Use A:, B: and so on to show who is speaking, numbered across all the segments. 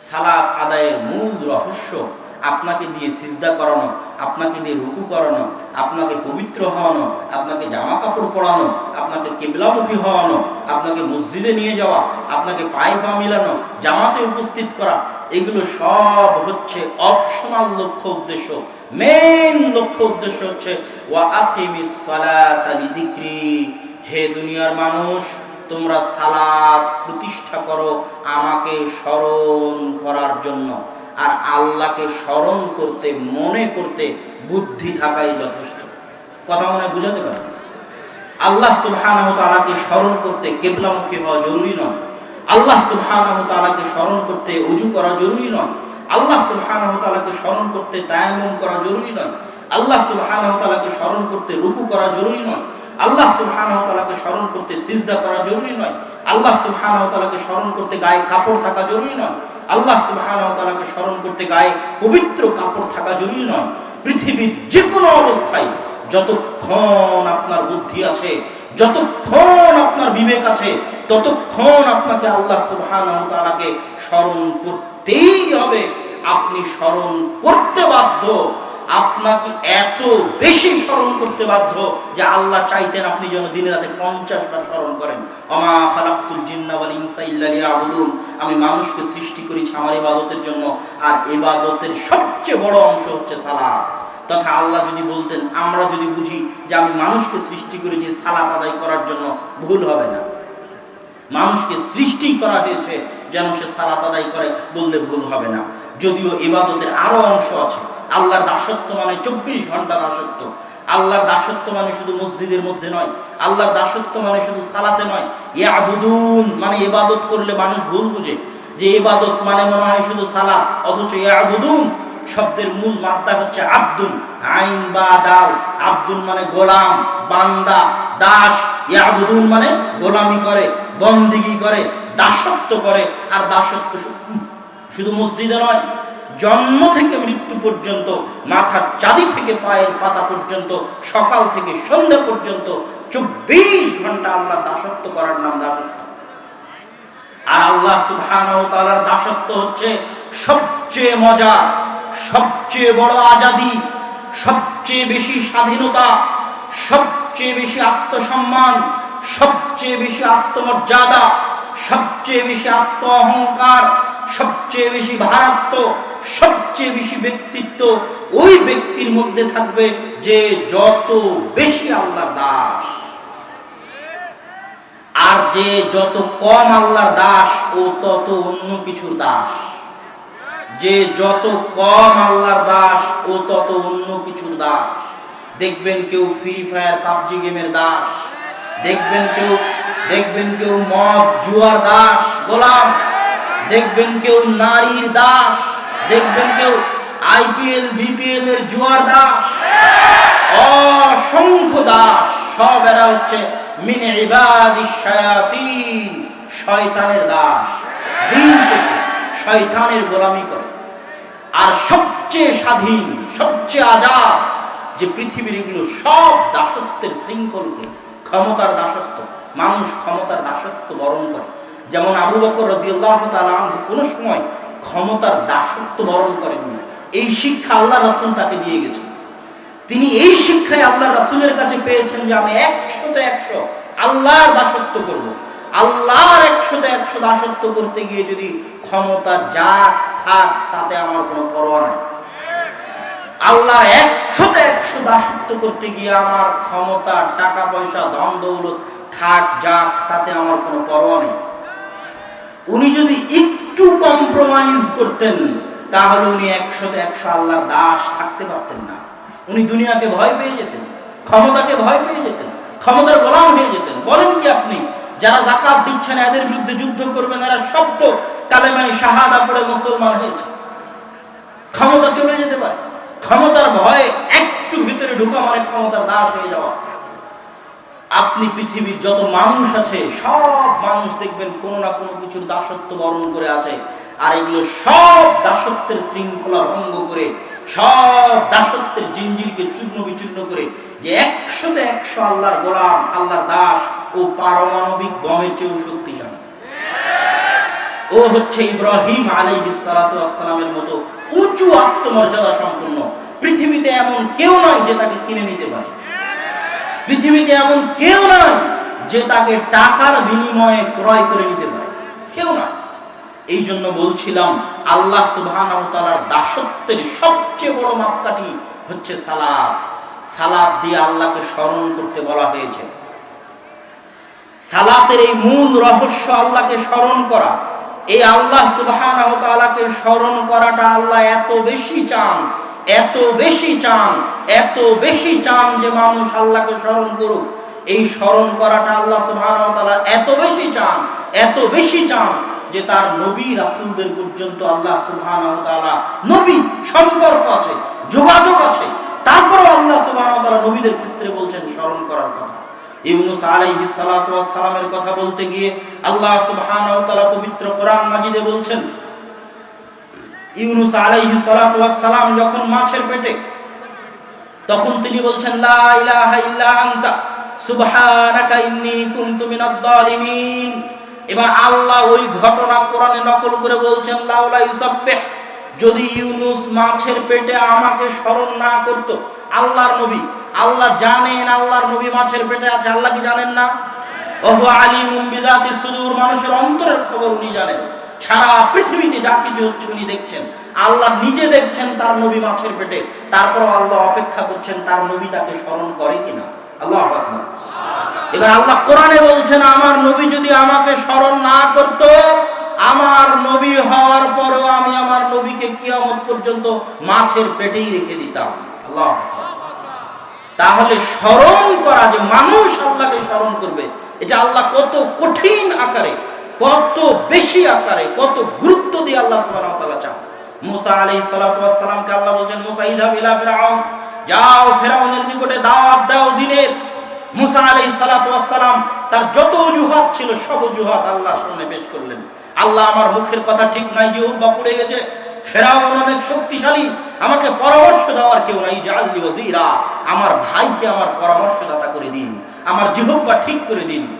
A: সালাত আদায়ের মূল রহস্য আপনাকে দিয়ে সিজদা করানো, আপনাকে দিয়ে রুকু করানো, আপনাকে পবিত্র হওয়ানো, আপনাকে জামা কাপড় পরানো, আপনাকে কেবলামুখী হওয়ানো, আপনাকে মসজিদে নিয়ে যাওয়া, আপনাকে পায়ে পা মিলানো, জামাতে উপস্থিত করা, এগুলো সব হচ্ছে অপশনাল লক্ষ্য উদ্দেশ্য। মেন লক্ষ্য উদ্দেশ্য হচ্ছে, ওয়া আকিমিস সালাতা হে দুনিয়ার মানুষ তোমরা সালাত প্রতিষ্ঠা করো আমাকে স্মরণ করার জন্য। আর আল্লাহকে স্মরণ করতে, মনে করতে বুদ্ধি থাকাই যথেষ্ট। কথা মনে বুঝাতে পারে? আল্লাহ সুবহানাহু তাআলাকে স্মরণ করতে কেবলামুখী হওয়া জরুরি নয়। আল্লাহ সুবহানাহু তাআলাকে স্মরণ করতে উজু করা জরুরি নয়। আল্লাহ সুবহানাহু তাআলাকে স্মরণ করতে তায়াম্মুম করা জরুরি নয়। আল্লাহ সুবহানাহু তাআলাকে স্মরণ করতে রুকু করা জরুরি নয়। আল্লাহ তাআলাকে স্মরণ করতে সিজদা করা জরুরি নয়। আল্লাহ তাআলাকে স্মরণ করতে গায়ে কাপড় থাকা জরুরি নয়। আল্লাহ তাআলাকে স্মরণ করতে গায়ে পবিত্র কাপড় থাকা জরুরি নয়। পৃথিবীর যে কোনো অবস্থায় যতক্ষণ আপনার বুদ্ধি আছে, যতক্ষণ আপনার বিবেক আছে, ততক্ষণ আপনাকে আল্লাহ তাআলাকে স্মরণ করতেই হবে। আপনি স্মরণ করতে বাধ্য। আপনাকে এত বেশি স্মরণ করতে বাধ্য যে আল্লাহ চাইতেন আপনি যেন দিনে রাতে পঞ্চাশ বার স্মরণ করেন। অমা খালাকুল জিন্না ওয়াল ইনসা ইল্লা আমি মানুষকে সৃষ্টি করেছি আমার ইবাদতের জন্য, আর ইবাদতের সবচেয়ে বড় অংশ হচ্ছে সালাত। তথা আল্লাহ যদি বলতেন, আমরা যদি বুঝি যে আমি মানুষকে সৃষ্টি করেছি সালাত আদায় করার জন্য, ভুল হবে না। মানুষকে সৃষ্টি করা হয়েছে যেন সে সালাত আদায় করে, বললে ভুল হবে না। যদিও ইবাদতের আরও অংশ আছে। আল্লাহর দাসত্ব মানে চব্বিশ ঘণ্টা দাসত্ব। আল্লাহর দাসত্ব মানে শুধু মসজিদের মধ্যে নয়, আল্লাহর দাসত্ব মানে শুধু সালাতে নয়। এ আবুদুন মানে ইবাদত করলে মানুষ ভুল বুঝে। যে ইবাদত মানে মনে হয় শুধু সালাত, অথচ ইয়াবুদুন শব্দের মূল মাত্রা হচ্ছে আব্দুন, আইন বা দাল আব্দুন মানে গোলাম, বান্দা, দাস। ইয়াবুদুন মানে গোলামি করে, বন্দিগি করে, দাসত্ব করে। আর দাসত্ব শুধু মসজিদে নয় জন্ম থেকে মৃত্যু পর্যন্ত, মাথার চাঁদি থেকে পায়ের পাতা পর্যন্ত, সকাল থেকে সন্ধ্যা পর্যন্ত চব্বিশ ঘণ্টা আল্লাহ দাসত্ব করার নাম দাসত্ব। আর আল্লাহ সুবহানাহু তাআলার দাসত্ব হচ্ছে সবচেয়ে মজা, সবচেয়ে বড় আজাদি, সবচেয়ে বেশি স্বাধীনতা, সবচেয়ে বেশি আত্মসম্মান, সবচেয়ে বেশি আত্মমর্যাদা সবচেয়ে বেশি আত্ম অহংকার সবচেয়ে বেশি ভারাত্ম সবচেয়ে বেশি ব্যক্তিত্ব ওই ব্যক্তির মধ্যে থাকবে যে যত বেশি আল্লাহর দাস। আর যে যত কম আল্লাহর দাস, ও তত অন্য কিছুর দাস। যে যত কম আল্লাহর দাস, ও তত অন্য কিছুর দাস। দেখবেন কেউ ফ্রি ফায়ার পাবজি গেমের দাস। দেখবেন কেউ দেখবেন কেউ মদ, জুয়ার দাস, গোলাম। দেখবেন কেউ নারীর দাস। দেখবেন কেউ আইপিএল বিপিএল এর জুয়ার দাস। অসংখ্য দাস। সব এরা হচ্ছে মিনে শয়তানের দাস। দিন শেষে শয়তানের গোলামি করে। আর সবচেয়ে স্বাধীন, সবচেয়ে আজাদ যে পৃথিবীর এগুলো সব দাসত্বের শৃঙ্খলকে, ক্ষমতার দাসত্ব মানুষ ক্ষমতার দাসত্ব বরণ করে। যেমন আবু বকর রাজিয়াল্লাহ তাআলা কোনো সময় ক্ষমতার দাসত্ব বরণ করেননি এই শিক্ষা আল্লাহ রাসূল তাকে দিয়ে গেছেন। তিনি এই শিক্ষায় আল্লাহ রাসূলের কাছে পেয়েছেন যে আমি একশোতে একশো আল্লাহর দাসত্ব করব। আল্লাহর একশোতে একশো দাসত্ব করতে গিয়ে যদি ক্ষমতা যা থাক, তাতে আমার কোনো পরোয়া নাই। আল্লাহর একশোতে একশো দাসত্ব করতে গিয়ে আমার ক্ষমতা, টাকা পয়সা ধন দৌলত থাক, যাক, তাতে আমার কোনো পরোয়া নেই। উনি যদি একটু কম্প্রোমাইজ করতেন, তাহলে উনি একশোতে একশো আল্লাহর দাস থাকতে পারতেন না। উনি দুনিয়াকে ভয় পেয়ে যেতেন, ক্ষমতাকে ভয় পেয়ে যেতেন, ক্ষমতার গোলাম হয়ে যেতেন। বলেন কি আপনি, যারা জাকাত দিচ্ছেন, এদের বিরুদ্ধে যুদ্ধ করবেন, এরা শব্দ, কালেমায় শাহাদা পড়ে মুসলমান হয়েছে। ক্ষমতা চলে যেতে পারে। ক্ষমতার ভয়ে একটু ভিতরে ঢুকা মানে ক্ষমতার দাস হয়ে যাওয়া। আপনি পৃথিবীর যত মানুষ আছে, সব মানুষ দেখবেন কোনো না কোনো কিছুর দাসত্ব বরণ করে আছে। আর এগুলো সব দাসত্বের শৃঙ্খলা ভঙ্গ করে, সব দাসত্বের জিঞ্জিরকে চূর্ণ বিচূর্ণ করে যে একশোতে একশো আল্লাহর গোলাম, আল্লাহর দাস ও পারমাণবিক বমের চেয়েও শক্তিশালী। ও হচ্ছে ইব্রাহিম আলাইহিসালামের মতো উঁচু আত্মমর্যাদা সম্পন্ন। পৃথিবীতে এমন কেউ নয় যে তাকে কিনে নিতে পারে। পৃথিবীতে এমন কেউ নয় যে তাকে টাকার বিনিময়ে ক্রয় করে নিতে পারে। কেউ নয় এই জন্য বলছিলাম, আল্লাহ তাআলার দাসত্বের সবচেয়ে বড় মাপকাঠি হচ্ছে সালাত সালাত দিয়ে আল্লাহকে স্মরণ করতে বলা হয়েছে। সালাতের এই মূল রহস্য আল্লাহকে স্মরণ করা। এই আল্লাহ তাআলাকে স্মরণ করাটা আল্লাহ এত বেশি চান এত বেশি চান, এত বেশি চান যে মানুষ আল্লাহকে স্মরণ করুক। এই স্মরণ করাটা আল্লাহ তাআলা এত বেশি চান, এত বেশি চান যে তার নবী রাসুলদের পর্যন্ত আল্লাহ তাআলা নবী সম্পর্ক আছে, যোগাযোগ আছে। তারপরেও আল্লাহ তাআলা নবীদের ক্ষেত্রে বলছেন স্মরণ করার কথা। ইউনুস সালামের কথা বলতে গিয়ে আল্লাহ সুবহানাহু পবিত্র কোরআন মাজিদে বলছেন ইউনুস ওয়াস সালাম যখন মাছের পেটে, তখন তিনি বলছেন, লা ইলাহা ইল্লা আনতা, সুবহানাকা ইন্নী কুনতু মিনাদ যালিমিন এবার আল্লাহ ওই ঘটনা কোরআনে নকল করে বলছেন লাউলা ইউসাব্বিহ। যদি ইউনুস মাছের পেটে আমাকে স্মরণ না করত, আল্লাহর নবী, আল্লাহ জানেন আল্লাহর নবী মাছের পেটে আছে, আল্লাহ কি জানেন না? ওহু আলিমুম বিদাতি সুদূর, মানুষের অন্তরের খবর উনি জানেন। সারা পৃথিবীতে যা কিছু হচ্ছে উনি দেখছেন, আল্লাহ নিজে দেখছেন তার নবী মাছের পেটে তারপর আল্লাহ অপেক্ষা করছেন তার নবী তাকে স্মরণ করে কিনা। আল্লাহ এবার আল্লাহ কোরআনে বলছেন, আমার নবী যদি আমাকে স্মরণ না করত, আমার নবী হওয়ার পরেও আমি আমার নবীকে কিয়ামত পর্যন্ত মাছের পেটেই রেখে দিতাম। আল্লাহ তাহলে স্মরণ করা যে মানুষ আল্লাহকে স্মরণ করবে, এটা আল্লাহ কত কঠিন আকারে কত বেশি আকারে, কত গুরুত্ব দিয়ে আল্লাহ সুবহানাহু চান। মুসা আলাইহিস সালাতু ওয়াস সালামকে আল্লাহ বলছেন, মুসা, ইযহাব ইলা যাও ফেরাউনের নিকটে দাওয়াত দাও দিনের। মুসা আলাইহিস সালাতু ওয়াস সালাম, তার যত অজুহাত ছিল, সব অজুহাত আল্লাহর সামনে পেশ করলেন। আল্লাহ আমার মুখের কথা ঠিক নাই জিহ্বা পড়ে গেছে। ফেরাউন অনেক শক্তিশালী, আমাকে পরামর্শ দেওয়ার কেউ নাই যে আল্লি ওয়াজিরা, আমার ভাইকে আমার পরামর্শদাতা করে দিন, আমার জিহ্বা ঠিক করে দিন।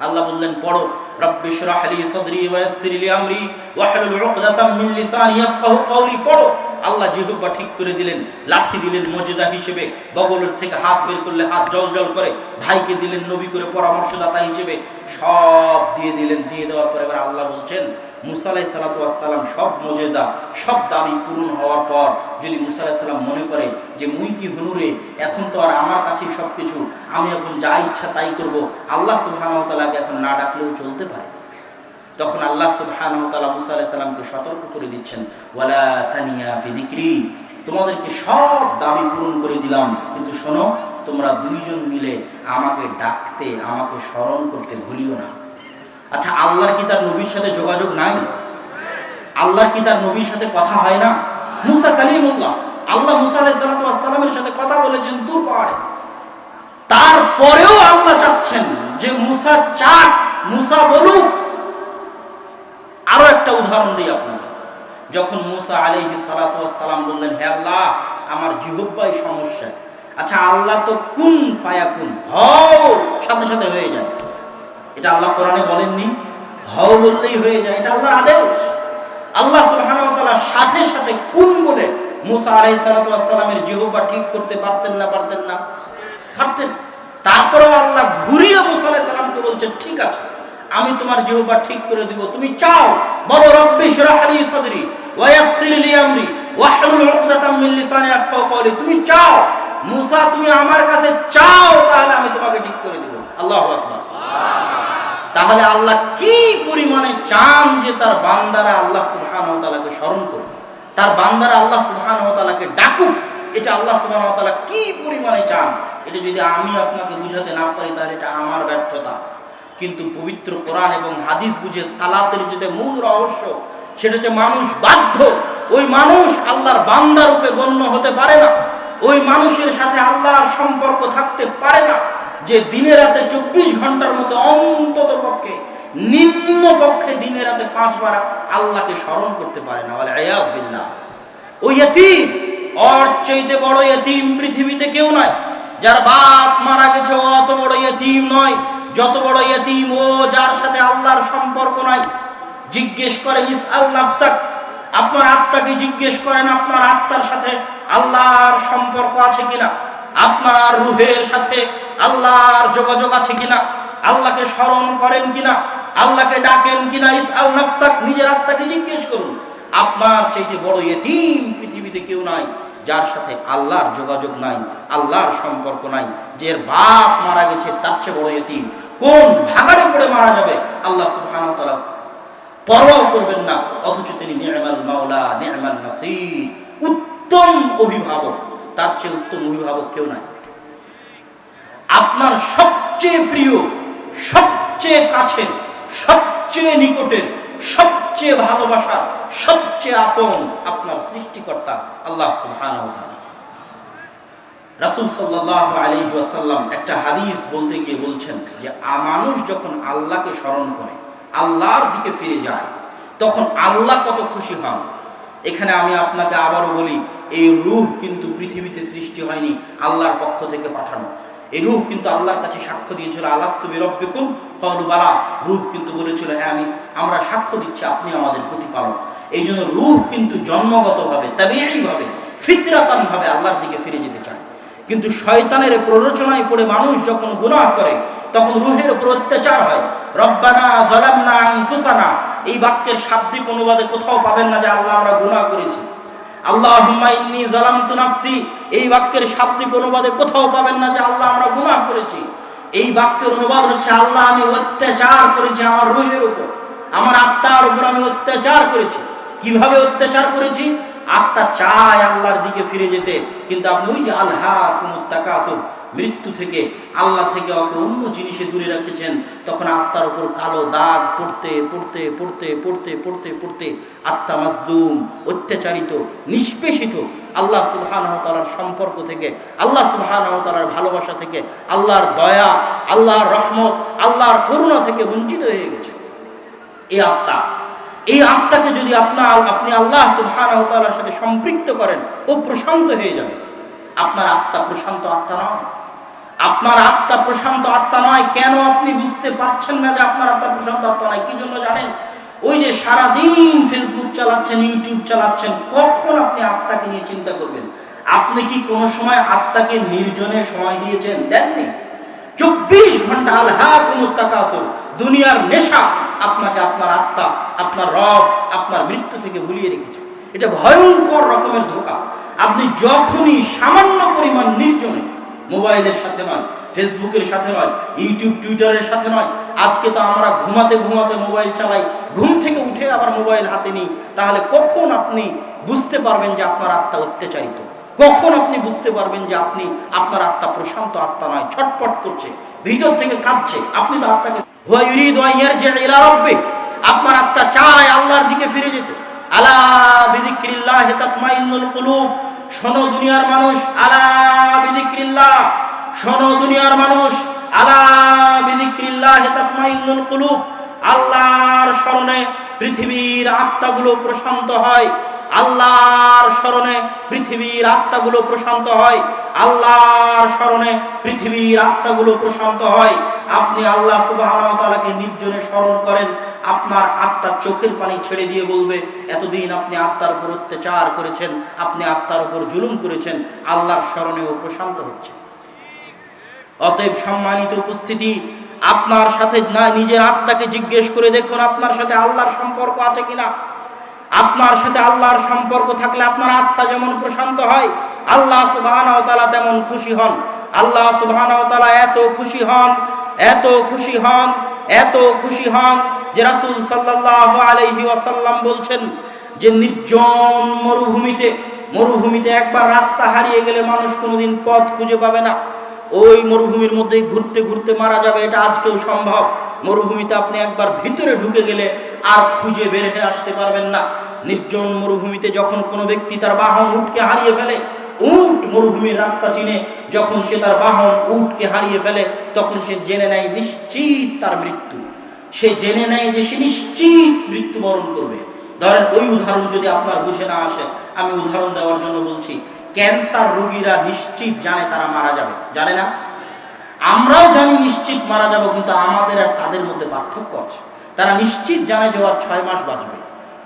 A: আল্লাহ বললেন, পড়ো। রব্বি ইশরাহ লি সাদরি ওয়া ইয়াসসির লি আমরি ওয়াহলুল উকদাতাম মিন লিসানি ইয়াফকাহু কওলি। পড়ো। আল্লাহ জিহ্বা ঠিক করে দিলেন, লাঠি দিলেন মুজিজা হিসেবে, বগলের থেকে হাত বের করলে হাত জল জল করে, ভাইকে দিলেন নবী করে পরামর্শদাতা হিসেবে, সব দিয়ে দিলেন। দিয়ে দেওয়ার পরে এবার আল্লাহ বলছেন মুসা আলাইহিস সালাতু ওয়াস সব মুজিজা, সব দাবি পূরণ হওয়ার পর যদি মুসা আলাইহিস সালাম মনে করে যে মুই কি হুনুরে এখন তো আর আমার কাছেই সব কিছু আমি এখন যা ইচ্ছা তাই করব, আল্লাহ সুবহানাহু এখন না ডাকলেও চলতে পারে। তখন আল্লাহ সুবহানাহু ওয়া মুসা সালামকে সতর্ক করে দিচ্ছেন, ওয়ালা তানিয়া ফি যিকরি তোমাদেরকে সব দাবি পূরণ করে দিলাম, কিন্তু শোনো, তোমরা দুইজন মিলে আমাকে ডাকতে, আমাকে স্মরণ করতে ভুলিও না। আচ্ছা আল্লাহর কি তার নবীর সাথে যোগাযোগ নাই? আল্লাহর কি তার নবীর সাথে কথা হয় না? মুসা কালিমুল্লাহ, আল্লাহ মুসা আলাইহিস সালামের সাথে কথা বলেছেন দূর পাহাড়ে। তারপরেও আল্লাহ চাচ্ছেন যে মুসা চাক, মুসা বলুক। আরও একটা উদাহরণ দিই আপনাকে যখন মুসা আলাইহি সালাম বললেন, হে আল্লাহ, আমার জিহব্বাই সমস্যা। আচ্ছা আল্লাহ তো কুন ফায়া ফায়াকুন, হও, সাথে সাথে হয়ে যায়। এটা আল্লাহ কোরআনে বলেননি। হও বললেই হয়ে যায়, এটা আল্লাহর আদেশ। আল্লাহ সুবহানাহু সাথে সাথে কোন বলে মুসা আলাই সালাতু ওয়াস সালামের ঠিক করতে পারতেন না পারতেন না? পারতেন। তারপরেও আল্লাহ ঘুরিয়ে মুসা আলাইহিস সালামকে বলছেন ঠিক আছে, আমি তোমার জিহ্বা ঠিক করে দিব, তুমি চাও। বলো, রব্বি শরাহ লি সাদরি তুমি চাও। মুসা, তুমি আমার কাছে চাও, তাহলে আমি তোমাকে ঠিক করে দিব। আল্লাহু তাহলে আল্লাহ কি পরিমাণে চান যে তার বান্দারা আল্লাহ সুবহানাহু ওয়া স্মরণ করুক? তার বান্দারা আল্লাহ তাআলাকে ডাকুক, এটা আল্লাহ তাআলা কি পরিমাণে চান? এটা যদি আমি আপনাকে বুঝাতে না পারি, তাহলে এটা আমার ব্যর্থতা। কিন্তু পবিত্র কোরআন এবং হাদিস বুঝে সালাতের যেটা মূল রহস্য, সেটা হচ্ছে মানুষ বাধ্য। ওই মানুষ আল্লাহর বান্দা রূপে গণ্য হতে পারে না। ওই মানুষের সাথে আল্লাহর সম্পর্ক থাকতে পারে না। যে দিনে রাতে চব্বিশ ঘণ্টার মধ্যে অন্তত পক্ষে, নিম্ন পক্ষে দিনে রাতে পাঁচবার আল্লাহকে স্মরণ করতে পারে না। বলে আয়াজ বিল্লাহ। ওই এতিম বড় এতিম পৃথিবীতে কেউ নয়। যার বাপ মারা গেছে অত বড় এতিম নয়। যত বড় এতিম, ও যার সাথে আল্লাহর সম্পর্ক নাই। জিজ্ঞেস করে ইস আল্লাফসাক আপনার আত্মাকে জিজ্ঞেস করেন, আপনার আত্মার সাথে আল্লাহর সম্পর্ক আছে কিনা? আপনার রুহের সাথে আল্লাহর যোগাযোগ আছে কিনা? আল্লাহকে স্মরণ করেন কিনা? আল্লাহকে ডাকেন কিনা? ইস আল্লাফসাক নিজের আত্মাকে জিজ্ঞেস করুন। আপনার চাইতে বড় এতিম পৃথিবীতে কেউ নাই যার সাথে আল্লাহর যোগাযোগ নাই, আল্লাহর সম্পর্ক নাই, যে বাপ মারা গেছে, তার চেয়ে বড় এতিম কোন ভাগাড়ে পড়ে মারা যাবে? আল্লাহ সুবহানাহু ওয়া করবেন না, অথচ তিনি নি'মাল মাওলা নি'মান নাসির, উত্তম অভিভাবক। তার চেয়ে উত্তম অভিভাবক কেউ নাই। আপনার সবচেয়ে প্রিয়, সবচেয়ে কাছের, সবচেয়ে নিকটের, সবচেয়ে ভালোবাসার, সবচেয়ে আপন আপনার সৃষ্টিকর্তা আল্লাহ রাসূল ওয়াসাল্লাম একটা হাদিস বলতে গিয়ে বলছেন যে মানুষ যখন আল্লাহকে স্মরণ করে, আল্লাহর দিকে ফিরে যায়, তখন আল্লাহ কত খুশি হন। এখানে আমি আপনাকে আবারও বলি, এই রূহ কিন্তু পৃথিবীতে সৃষ্টি হয়নি, আল্লাহর পক্ষ থেকে পাঠানো। এই রূহ কিন্তু আল্লাহর কাছে সাক্ষ্য দিয়েছিল, আলাস্তু বিরব্বিকুম? কলু বালা। রূহ কিন্তু বলেছিল হ্যাঁ আমি, আমরা সাক্ষ্য দিচ্ছি, আপনি আমাদের প্রতিপালক। এই জন্য রূহ কিন্তু জন্মগতভাবে তাবিআইভাবে ফিতরাতানভাবে আল্লাহর দিকে ফিরে যেতে চায়। কিন্তু শয়তানের প্ররোচনায় পড়ে মানুষ যখন গুনাহ করে, তখন রুহের উপর অত্যাচার হয়। রব্বানা যালামনা আনফুসানা। এই বাক্যের শাব্দিক অনুবাদে কোথাও পাবেন না যে আল্লাহ আমরা গুণা করেছি। আল্লাহ ইন্নি যালামতু নাফসি, এই বাক্যের শাব্দিক অনুবাদে কোথাও পাবেন না যে আল্লাহ আমরা গুণা করেছি। এই বাক্যের অনুবাদ হচ্ছে, আল্লাহ আমি অত্যাচার করেছি আমার রুহের উপর। আমার আত্মার উপর আমি অত্যাচার করেছি। কীভাবে অত্যাচার করেছি? আত্মা চায় আল্লাহর দিকে ফিরে যেতে। কিন্তু আপনি ওই যে আল্লাহ কুমুত্তাকাফুর মৃত্যু থেকে আল্লাহ থেকে ওকে অন্য জিনিসে দূরে রেখেছেন, তখন আত্মার উপর কালো দাগ পড়তে পড়তে পড়তে পড়তে পড়তে পড়তে আত্মা মাজলুম, অত্যাচারিত, নিষ্পেষিত। আল্লাহ সুবহানাহু ওয়া তাআলার সম্পর্ক থেকে, আল্লাহ সুবহানাহু ওয়া তাআলার ভালোবাসা থেকে, আল্লাহর দয়া, আল্লাহর রহমত, আল্লাহর করুণা থেকে বঞ্চিত হয়ে গেছে। এই আত্মা এই আত্মাকে যদি আপনার আপনি আল্লাহ তাআলার সাথে সম্পৃক্ত করেন, ও প্রশান্ত হয়ে যাবে। আপনার আত্মা প্রশান্ত আত্মা নয়। আপনার আত্মা প্রশান্ত আত্মা নয়, কেন আপনি বুঝতে পারছেন না যে আপনার আত্মা প্রশান্ত আত্মা নয়? কি জন্য জানেন? ওই যে সারাদিন ফেসবুক চালাচ্ছেন ইউটিউব চালাচ্ছেন, কখন আপনি আত্মাকে নিয়ে চিন্তা করবেন? আপনি কি কোনো সময় আত্মাকে নির্জনে সময় দিয়েছেন? দেননি? চব্বিশ ঘণ্টা আলহা কুমুত্তাকাফুর দুনিয়ার নেশা আপনাকে আপনার আত্মা, আপনার রব, আপনার মৃত্যু থেকে ভুলিয়ে রেখেছে। এটা ভয়ঙ্কর রকমের ধোকা। আপনি যখনই সামান্য পরিমাণ নির্জনে, মোবাইলের সাথে নয়, ফেসবুকের সাথে নয়, ইউটিউব, টুইটারের সাথে নয়, আজকে তো আমরা ঘুমাতে ঘুমাতে মোবাইল চালাই, ঘুম থেকে উঠে আবার মোবাইল হাতে নিই, তাহলে কখন আপনি বুঝতে পারবেন যে আপনার আত্মা অত্যাচারিত? কখন আপনি বুঝতে পারবেন যে আপনি, আপনার আত্মা প্রশান্ত আত্মা নয় ছটপট করছে, ভিতর থেকে কাঁদছে আপনি তো আত্মাকে আপনার আত্মা চায় আল্লাহর দিকে ফিরে যেতে। দুনিয়ার মানুষ, আলা আল্লাহর স্মরণে পৃথিবীর আত্মাগুলো প্রশান্ত হয়। আল্লাহর স্মরণে পৃথিবীর আত্মাগুলো প্রশান্ত হয়। আল্লাহর স্মরণে পৃথিবীর আত্মাগুলো প্রশান্ত হয়। আপনি আল্লাহ তাআলাকে নির্জনে স্মরণ করেন। আপনার আত্মার চোখের পানি ছেড়ে দিয়ে বলবে, এতদিন আপনি আত্মার উপর অত্যাচার করেছেন, আপনি আত্মার উপর জুলুম করেছেন, আল্লাহর স্মরণেও প্রশান্ত হচ্ছে। অতএব সম্মানিত উপস্থিতি, আপনার সাথে নিজের আত্মাকে জিজ্ঞেস করে দেখুন, আপনার সাথে আল্লাহর সম্পর্ক আছে কিনা। আপনার সাথে আল্লাহর সম্পর্ক থাকলে আপনার আত্মা যেমন প্রশান্ত হয়, আল্লাহ তাআলা তেমন খুশি হন। আল্লাহ সুবহানাহু এত খুশি হন, এত খুশি হন, এত খুশি হন যে রাসূল সাল্লাল্লাহু আলাইহি ওয়াসাল্লাম বলছেন যে নির্জন মরুভূমিতে মরুভূমিতে একবার রাস্তা হারিয়ে গেলে মানুষ কোনোদিন পথ খুঁজে পাবে না। ওই মরুভূমির মধ্যেই ঘুরতে ঘুরতে মারা যাবে, এটা আজকেও সম্ভব। মরুভূমিতে আপনি একবার ভিতরে ঢুকে গেলে আর খুঁজে বের হয়ে আসতে পারবেন না। নির্জন মরুভূমিতে যখন কোনো ব্যক্তি তার বাহন উটকে হারিয়ে ফেলে, উট মরুভূমির রাস্তা চিনে, যখন সে তার বাহন উটকে হারিয়ে ফেলে, তখন সে জেনে নেয় নিশ্চিত তার মৃত্যু। সে জেনে নেয় যে সে নিশ্চিত মৃত্যুবরণ করবে। ধরেন ওই উদাহরণ যদি আপনার বুঝে না আসে, আমি উদাহরণ দেওয়ার জন্য বলছি ক্যান্সার রোগীরা নিশ্চিত জানে তারা মারা যাবে। জানে না? আমরাও জানি নিশ্চিত মারা যাব, কিন্তু আমাদের আর তাদের মধ্যে পার্থক্য আছে। তারা নিশ্চিত জানে যে ওর ছয় মাস বাঁচবে।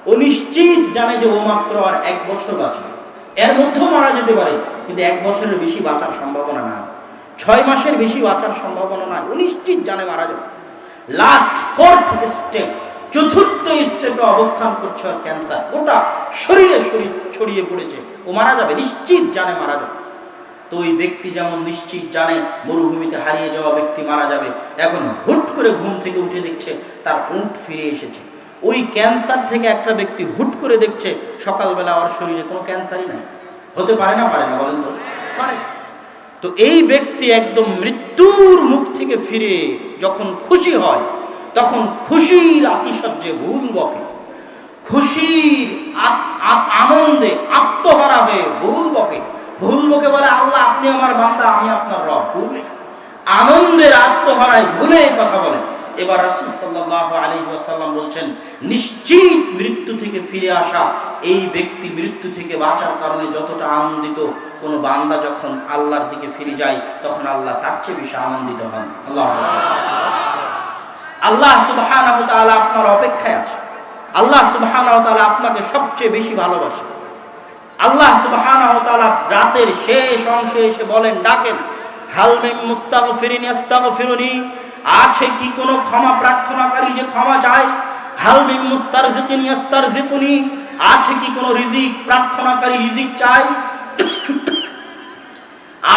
A: ও নিশ্চিত জানে যে ও মাত্র আর এক বছর বাঁচবে। এর মধ্যেও মারা যেতে পারে, কিন্তু এক বছরের বেশি বাঁচার সম্ভাবনা নাই। ছয় মাসের বেশি বাঁচার সম্ভাবনা নাই। ও নিশ্চিত জানে মারা যাবে। লাস্ট ফোর্থ স্টেপ চতুর্থ স্টেপে অবস্থান করছে ওর ক্যান্সার। গোটা শরীরে শরীর ছড়িয়ে পড়েছে। ও মারা যাবে, নিশ্চিত জানে মারা যাবে। তো ওই ব্যক্তি যেমন নিশ্চিত জানে, মরুভূমিতে হারিয়ে যাওয়া ব্যক্তি মারা যাবে, এখন হুট করে ঘুম থেকে উঠে দেখছে, তার উঁট ফিরে এসেছে। ওই ক্যান্সার থেকে একটা ব্যক্তি হুট করে দেখছে, সকালবেলা ওর শরীরে কোনো ক্যান্সারই নাই। হতে পারে না পারে না, বলেন তো? পারে। তো এই ব্যক্তি একদম মৃত্যুর মুখ থেকে ফিরে যখন খুশি হয় তখন খুশির আতিশয্যে ভুল বকে। খুশির আনন্দে আত্মহারা হয়ে ভুল বকে। ভুল বকে বলে, আল্লাহ, আপনি আমার বান্দা, আমি আপনার রব। ভুলে আনন্দের আত্মহারায় ভুলে কথা বলে। এবার রাসূল সাল্লাল্লাহু আলাইহি ওয়াসাল্লাম বলছেন, নিশ্চিত মৃত্যু থেকে ফিরে আসা, এই ব্যক্তি মৃত্যু থেকে বাঁচার কারণে যতটা আনন্দিত, কোনো বান্দা যখন আল্লাহর দিকে ফিরে যায়, তখন আল্লাহ তার চেয়ে বেশি আনন্দিত হন। আল্লাহ আল্লাহ ওয়া আপনার অপেক্ষায় আছে। আল্লাহ তাআলা আপনাকে সবচেয়ে বেশি ভালোবাসে। আল্লাহ ওয়া রাতের শেষ অংশে এসে বলেন, ডাকেন, হাল মিন মুস্তাগফিরিন আস্তাগফিরুনি আছে কি কোনো ক্ষমা প্রার্থনাকারী যে ক্ষমা চায়? হাল মিন মুস্তারজিকিন ইয়াস্তারজিকুনি। আছে কি কোনো রিজিক প্রার্থনাকারী রিজিক চায়?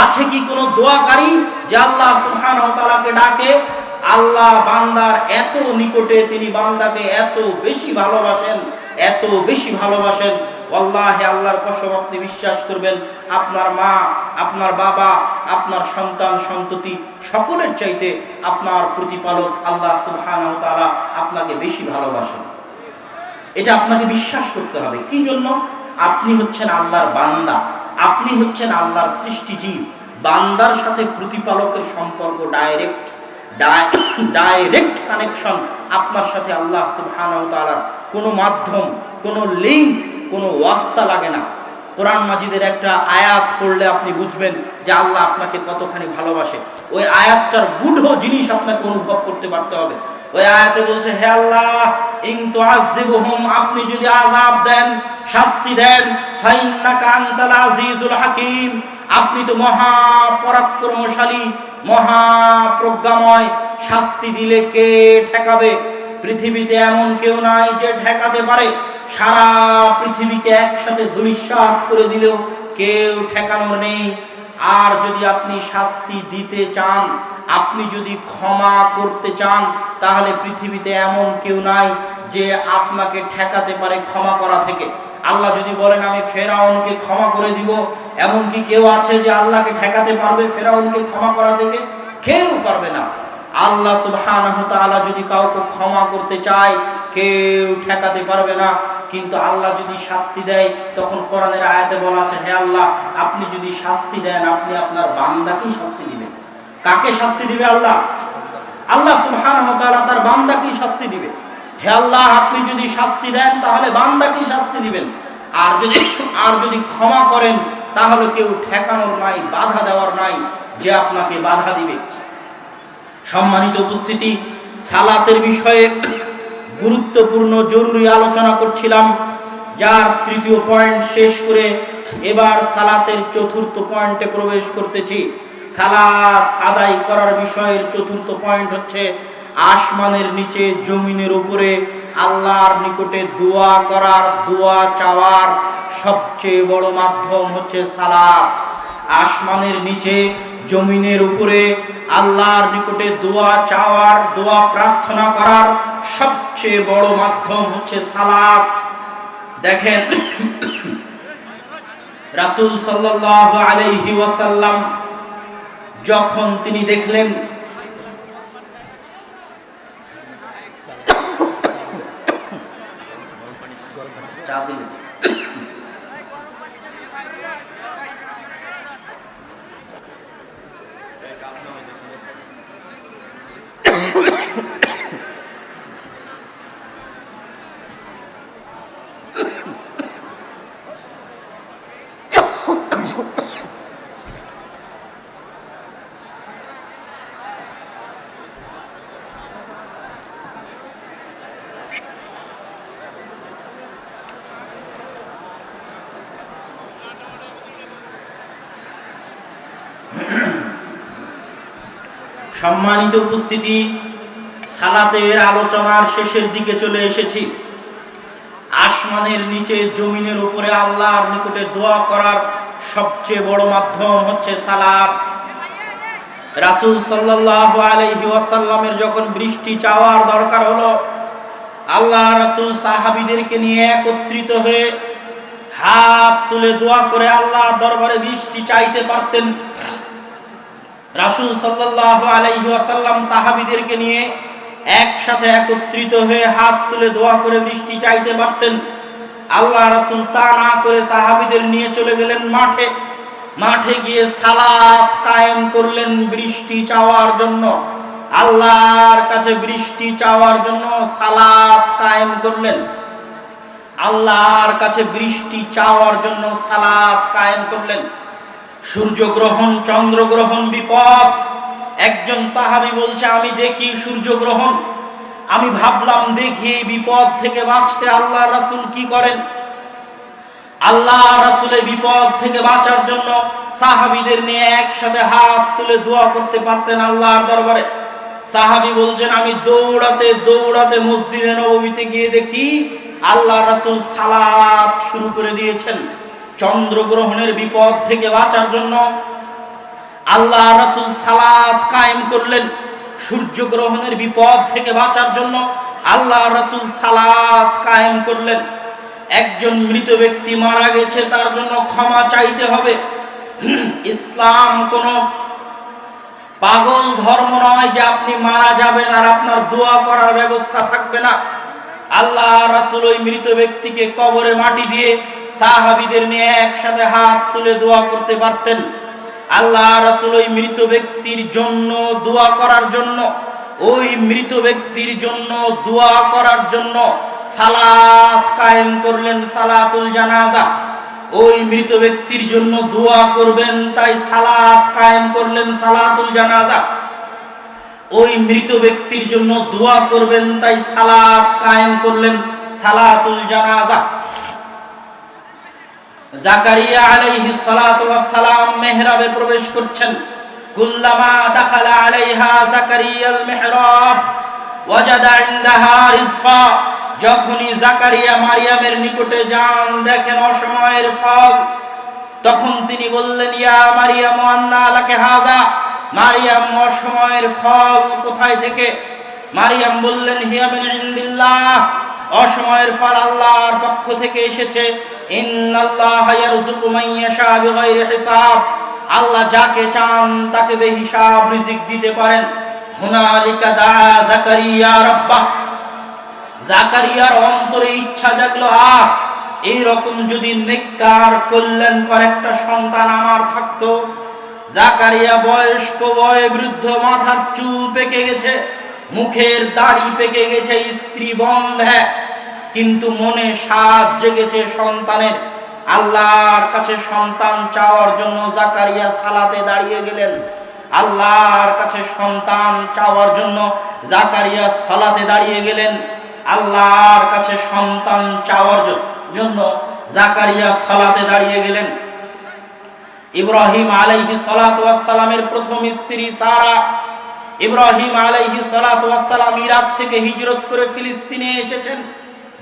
A: আছে কি কোনো দোয়াকারী যে আল্লাহ সুবহানাহু ওয়া ডাকে? আল্লাহ বান্দার এত নিকটে তিনি বান্দাকে এত বেশি ভালোবাসেন, এত বেশি ভালোবাসেন। আল্লাহে আল্লাহর কসম, আপনি বিশ্বাস করবেন, আপনার মা, আপনার বাবা, আপনার সন্তান, সন্ততি সকলের চাইতে আপনার প্রতিপালক আল্লাহ সুবহানাহু তাআলা আপনাকে বেশি ভালোবাসেন। এটা আপনাকে বিশ্বাস করতে হবে। কি জন্য? আপনি হচ্ছেন আল্লাহর বান্দা, আপনি হচ্ছেন আল্লাহর সৃষ্টিজীব। বান্দার সাথে প্রতিপালকের সম্পর্ক ডাইরেক্ট ডাইরেক্ট কানেকশন আপনার সাথে আল্লাহ সুবহানাহু কোনো মাধ্যম, কোনো লিঙ্ক, কোনো ওয়াস্তা লাগে না। কোরআন মাজিদের একটা আয়াত পড়লে আপনি বুঝবেন যে আল্লাহ আপনাকে কতখানি ভালোবাসে। ওই আয়াতটার গূঢ় জিনিস আপনাকে অনুভব করতে পারতে হবে। ওই আয়াতে বলছে, হে আল্লাহ, ইন তুআযিবুহুম, আপনি যদি আযাব দেন, শাস্তি দেন, ফাইন্নাকা আনতাল আজিজুল হাকিম। আপনি তো মহা পরাক্রমশালী, মহা প্রজ্ঞাময় শাস্তি দিলে কে ঠেকাবে? পৃথিবীতে এমন কেউ নাই যে ঠেকাতে পারে। সারা পৃথিবীকে একসাথে ধূলিসাৎ করে দিলেও কেউ ঠেকানোর নেই। আর যদি আপনি শাস্তি দিতে চান, আপনি যদি ক্ষমা করতে চান, তাহলে পৃথিবীতে এমন কেউ নাই যে আপনাকে ঠেকাতে পারে ক্ষমা করা থেকে। আল্লাহ যদি বলেন, আমি ফেরাউনকে ক্ষমা করে দিব। এমন কি কেউ আছে যে আল্লাহকে ঠেকাতে পারবে ফেরাউনকে ক্ষমা করা থেকে, কেউ পারবে না। আল্লাহ সুবহানাহু তাআলা যদি কাউকে ক্ষমা করতে চায়, কেউ ঠেকাতে পারবে না। কিন্তু আল্লাহ যদি শাস্তি দেয়, তখন কোরআনের আয়াতে বলা আছে, হে আল্লাহ, আপনি যদি শাস্তি দেন, আপনি আপনার বান্দাকেই শাস্তি দিবেন। কাকে শাস্তি দিবে আল্লাহ? আল্লাহ সুবহানাহু তাআলা তার বান্দাকেই শাস্তি দিবে। হে আল্লাহ, আপনি যদি শাস্তি দেন, তাহলে বান্দাকে শাস্তি দিবেন? আর যদি আর যদি ক্ষমা করেন, তাহলে কেউ ঠেকানোর নাই, বাধা দেওয়ার নাই, যে আপনাকে বাধা দিবে। সম্মানিত উপস্থিতি, সালাতের বিষয়ে গুরুত্বপূর্ণ, জরুরি আলোচনা করছিলাম, যার তৃতীয় পয়েন্ট শেষ করে এবার সালাতের চতুর্থ পয়েন্টে প্রবেশ করতেছি। সালাত আদায় করার বিষয়ের চতুর্থ পয়েন্ট হচ্ছে আসমানের নিচে, জমিনের উপরে আল্লাহর নিকটে দোয়া করার, দোয়া চাওয়ার সবচেয়ে বড় মাধ্যম হচ্ছে সালাত। আসমানের নিচে, জমিনের উপরে আল্লাহর নিকটে দোয়া চাওয়ার, দোয়া প্রার্থনা করার সবচেয়ে বড় মাধ্যম হচ্ছে সালাত। দেখেন, রাসূল সাল্লাল্লাহু আলাইহি ওয়াসাল্লাম যখন তিনি দেখলেন সম্মানিত উপস্থিতি, সালাতের আলোচনার শেষের দিকে চলে এসেছি। আসমানের নিচে, জমিনের উপরে আল্লাহর নিকটে দোয়া করার সবচেয়ে বড় মাধ্যম হচ্ছে সালাত। রাসূল আলাইহি ওয়াসাল্লামের যখন বৃষ্টি চাওয়ার দরকার হলো, আল্লাহ রাসূল সাহাবীদেরকে নিয়ে একত্রিত হয়ে হাত তুলে দোয়া করে আল্লাহ দরবারে বৃষ্টি চাইতে পারতেন। রাসূল সাল্লাল্লাহু আলাইহি ওয়াসাল্লাম সাহাবীদেরকে নিয়ে একসাথে একত্রিত হয়ে হাত তুলে দোয়া করে বৃষ্টি চাইতে পারতেন। আল্লাহ রাসূল তা না করে সাহাবীদের নিয়ে চলে গেলেন মাঠে। মাঠে গিয়ে সালাত কায়েম করলেন বৃষ্টি চাওয়ার জন্য। আল্লাহর কাছে বৃষ্টি চাওয়ার জন্য সালাত কায়েম করলেন। আল্লাহর কাছে বৃষ্টি চাওয়ার জন্য সালাত কায়েম করলেন। সূর্যগ্রহণ, চন্দ্রগ্রহণ বিপদ। একজন সাহাবি বলছে, আমি দেখি সূর্যগ্রহণ। আমি ভাবলাম, দেখি এই বিপদ থেকে বাঁচতে আল্লাহ রাসুল কি করেন? আল্লাহ রাসূলের বিপদ থেকে বাঁচার জন্য সাহাবীদের নিয়ে একসাথে হাত তুলে দোয়া করতে পারতেন আল্লাহর দরবারে। সাহাবি বলছেন, আমি দৌড়াতে দৌড়াতে মসজিদে নববীতে গিয়ে দেখি আল্লাহ রাসুল সালাত শুরু করে দিয়েছেন। চন্দ্রগ্রহণের বিপদ থেকে বাঁচার জন্য আল্লাহ রাসুল সালাদ কায়েম করলেন। সূর্যগ্রহণের বিপদ থেকে বাঁচার জন্য আল্লাহ রাসুল সালাদ কায়েম করলেন। একজন মৃত ব্যক্তি মারা গেছে, তার জন্য ক্ষমা চাইতে হবে। ইসলাম কোন পাগল ধর্ম নয় যে আপনি মারা যাবেন আর আপনার দোয়া করার ব্যবস্থা থাকবে না। আল্লাহ রাসুল ওই মৃত ব্যক্তিকে কবরে মাটি দিয়ে সাহাবীদের নিয়ে একসাথে হাত তুলে দোয়া করতে পারতেন। আল্লাহ রাসূল ওই মৃত ব্যক্তির জন্য দোয়া করার জন্য, ওই মৃত ব্যক্তির জন্য দোয়া করার জন্য সালাত কায়েম করলেন সালাতুল জানাজা। ওই মৃত ব্যক্তির জন্য দোয়া করবেন, তাই সালাত কায়েম করলেন সালাতুল জানাজা। ওই মৃত ব্যক্তির জন্য দোয়া করবেন, তাই সালাত কায়েম করলেন সালাতুল জানাজা। জাকারিয়া আলাইহি সালাতু ওয়াস সালাম মেহরাবে প্রবেশ করছেন। কুল্লামা দাখালা আলাইহা জাকারিয়াল মিহরাব, ওয়াজাদা ইনদাহা রিজকা। যখনই জাকারিয়া মারিয়ামের নিকটে যান, দেখেন অসময়ের ফল। তখন তিনি বললেন, ইয়া মারিয়াম, আন্না লাকে হাজা। মারিয়াম, অসময়ের ফল কোথায় থেকে? মারিয়াম বললেন, হিয়া মিন ইনদিল্লাহ। অসময়ের ফল আল্লাহর পক্ষ থেকে এসেছে। হিসাব। আল্লাহ যাকে চান তাকে বেহিসাব রিজিক দিতে পারেন। হুনালিকা দা জাকারিয়া রাব্বাহ জাকারিয়ার অন্তরে ইচ্ছা জাগলো আহ এই রকম যদি নেককার কল্যাণকর একটা সন্তান আমার থাকতো। জাকারিয়া বয়স্ক বয় বৃদ্ধ মাথার চুল পেকে গেছে। মুখের দাড়ি পেকে গেছে, স্ত্রী বন্ধে কিন্তু মনে সাত জেগেছে সন্তানের। আল্লাহর কাছে সন্তান চাওয়ার জন্য জাকারিয়া সালাতে দাঁড়িয়ে গেলেন। আল্লাহর কাছে সন্তান চাওয়ার জন্য জাকারিয়া সালাতে দাঁড়িয়ে গেলেন। আল্লাহর কাছে সন্তান চাওয়ার জন্য জাকারিয়া সালাতে দাঁড়িয়ে গেলেন। ইব্রাহিম আলাইহি সালামের প্রথম স্ত্রী সারা ইব্রাহিম আলাইহি সালাম ইরাক থেকে হিজরত করে ফিলিস্তিনে এসেছেন।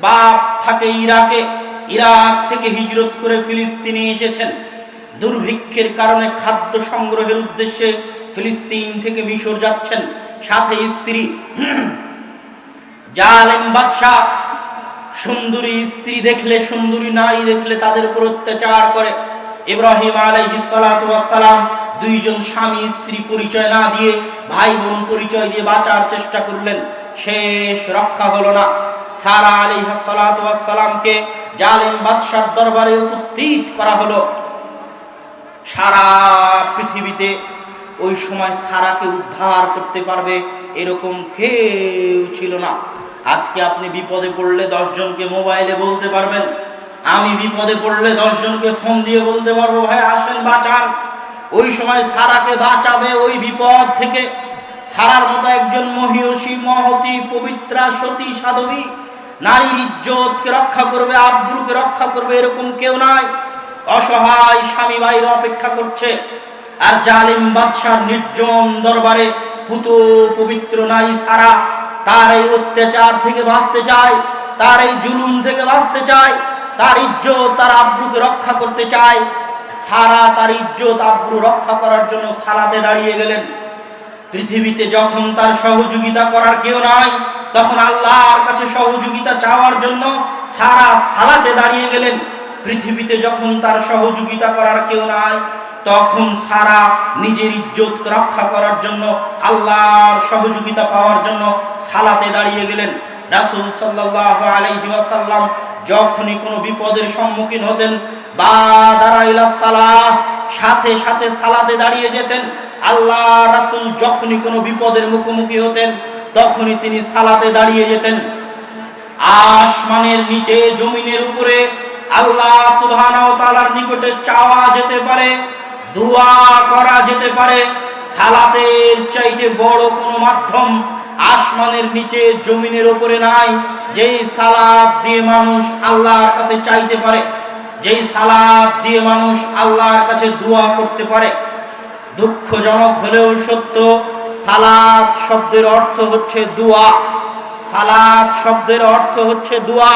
A: বাপ থাকে ইরাকে, ইরাক থেকে হিজরত করে ফিলিস্তিনে এসেছেন। দুর্ভিক্ষের কারণে খাদ্য সংগ্রহের উদ্দেশ্যে ফিলিস্তিন থেকে মিশর যাচ্ছেন। সাথে স্ত্রী জালেম বাদশাহ, সুন্দরী স্ত্রী দেখলে, সুন্দরী নারী দেখলে তাদের উপর অত্যাচার করে। ইব্রাহিম আলাইহিসালাম দুইজন স্বামী স্ত্রী পরিচয় না দিয়ে ভাই বোন পরিচয় দিয়ে বাঁচার চেষ্টা করলেন। শেষ রক্ষা হলো না। সারা আলাইহাসালামকে জালেম বাদশার দরবারে উপস্থিত করা হলো। সারা পৃথিবীতে ওই সময় সারাকে উদ্ধার করতে পারবে এরকম কেউ ছিল না। আজকে আপনি বিপদে পড়লে দশজনকে মোবাইলে বলতে পারবেন। আমি বিপদে পড়লে দশজনকে ফোন দিয়ে বলতে পারব, ভাই, আসেন, বাঁচান। ওই সময় সারাকে বাঁচাবে ওই বিপদ থেকে। সারার মতো একজন মহিষী, মহতি, পবিত্রা সতী, সাধবী। নারীর ইজ্জতকে রক্ষা করবে, আব্রুকে রক্ষা করবে এরকম কেউ নাই। অসহায় স্বামী বাইরে অপেক্ষা করছে। আর জালিম বাদশার নির্জন দরবারে পুত পবিত্র নারী সারা। তার এই অত্যাচার থেকে বাঁচতে চায়, তার এই জুলুম থেকে বাঁচতে চায়, তার ইজ্জত, তার আব্রুকে রক্ষা করতে চায়। সারা তার ইজ্জত আব্রু রক্ষা করার জন্য সালাতে দাঁড়িয়ে গেলেন। পৃথিবীতে যখন তার সহযোগিতা করার কেউ নাই, তখন আল্লাহর কাছে সহযোগিতা চাওয়ার জন্য সারা সালাতে দাঁড়িয়ে গেলেন। পৃথিবীতে যখন তার সহযোগিতা করার কেউ নাই, তখন সারা নিজের ইজ্জত রক্ষা করার জন্য, আল্লাহর সহযোগিতা পাওয়ার জন্য সালাতে দাঁড়িয়ে গেলেন। রাসূল সাল্লাল্লাহু আলাইহি ওয়াসাল্লাম যখনই কোনো বিপদের সম্মুখীন হতেন, বা দাঁড়াইলা সাথে সাথে সালাতে দাঁড়িয়ে যেতেন, আল্লাহ রাসুল যখনই কোনো বিপদের মুখোমুখি হতেন, তখনই তিনি সালাতে দাঁড়িয়ে যেতেন। আসমানের নিচে, জমিনের উপরে আল্লাহ ওয়া নিকটে চাওয়া যেতে পারে, দোয়া করা যেতে পারে। সালাতের চাইতে বড় কোনো মাধ্যম আসমানের নিচে, জমিনের ওপরে নাই। যেই সালাদ দিয়ে মানুষ আল্লাহর কাছে চাইতে পারে, যেই সালাদ দিয়ে মানুষ আল্লাহর কাছে দোয়া করতে পারে, দুঃখজনক হলেও সত্য, সালাদ শব্দের অর্থ হচ্ছে দোয়া। সালাদ শব্দের অর্থ হচ্ছে দোয়া।